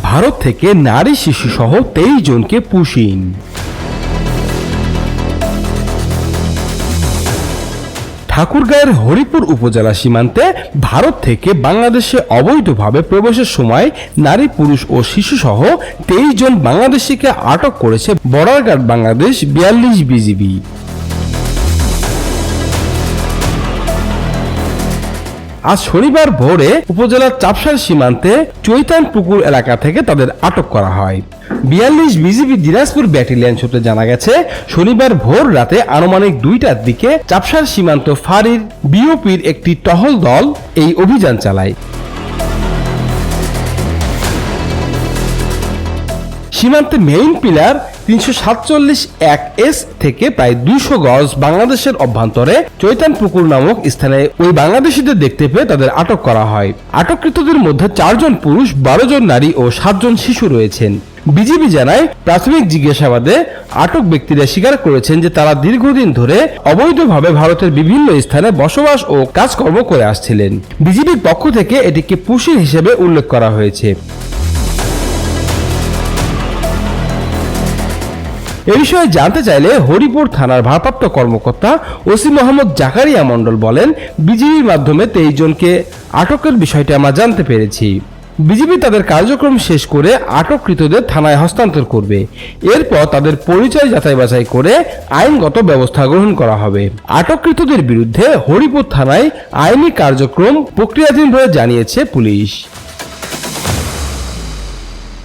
ভারত থেকে নারী শিশু সহ তেইশ জনকে পুশিন ঠাকুরগাঁয়ের হরিপুর উপজেলা সীমান্তে ভারত থেকে বাংলাদেশে অবৈধভাবে প্রবেশের সময় নারী, পুরুষ ও শিশু সহ তেইশ জন বাংলাদেশিকে আটক করেছে বর্ডার গার্ড বাংলাদেশ বিয়াল্লিশ বিজিবি। আজ শনিবার ভোরে উপজেলার চাপসার সীমান্তে চৈতান পুকুর এলাকা থেকে তাদের আটক করা হয়। বিয়াল্লিশ বিজিবি দিনাজপুর ব্যাটেলিয়ান সূত্রে জানা গেছে, শনিবার ভোর রাতে আনুমানিক দুইটার দিকে চাপসার সীমান্ত ফাঁড়ির বিওপির একটি টহল দল এই অভিযান চালায়। সীমান্তে মেইন পিলার তিনশো সাতচল্লিশ এক এস থেকে প্রায় দুইশো গজ বাংলাদেশের অভ্যন্তরে চৈতান পুকুর নামক স্থানে ওই বাংলাদেশিদের দেখতে পেয়ে তাদের আটক করা হয়। আটককৃতদের মধ্যে চারজন পুরুষ বারো জন নারী ও সাতজন শিশু রয়েছেন। বিজিবি জানায়, প্রাথমিক জিজ্ঞাসাবাদে আটক ব্যক্তিরা স্বীকার করেছেন যে তারা দীর্ঘদিন ধরে অবৈধভাবে ভারতের বিভিন্ন স্থানে বসবাস ও কাজকর্ম করে আসছিলেন। বিজিবির পক্ষ থেকে এটিকে পুশির হিসেবে উল্লেখ করা হয়েছে। এ বিষয়ে জানতে চাইলে হরিপুর থানার ভারপ্রাপ্ত কর্মকর্তা ওসি মোহাম্মদ জাকারিয়া মণ্ডল বলেন, বিজিবির মাধ্যমে তেইশ জনকে আটকের বিষয়টি আমরা জানতে পেরেছি। বিজিবি তাদের কার্যক্রম শেষ করে আটককৃতদের থানায় হস্তান্তর করবে। এরপর তাদের পরিচয় যাচাই বাছাই করে আইনগত ব্যবস্থা গ্রহণ করা হবে। আটককৃতদের বিরুদ্ধে হরিপুর থানায় আইনি কার্যক্রম প্রক্রিয়াধীন বলে জানিয়েছে পুলিশ।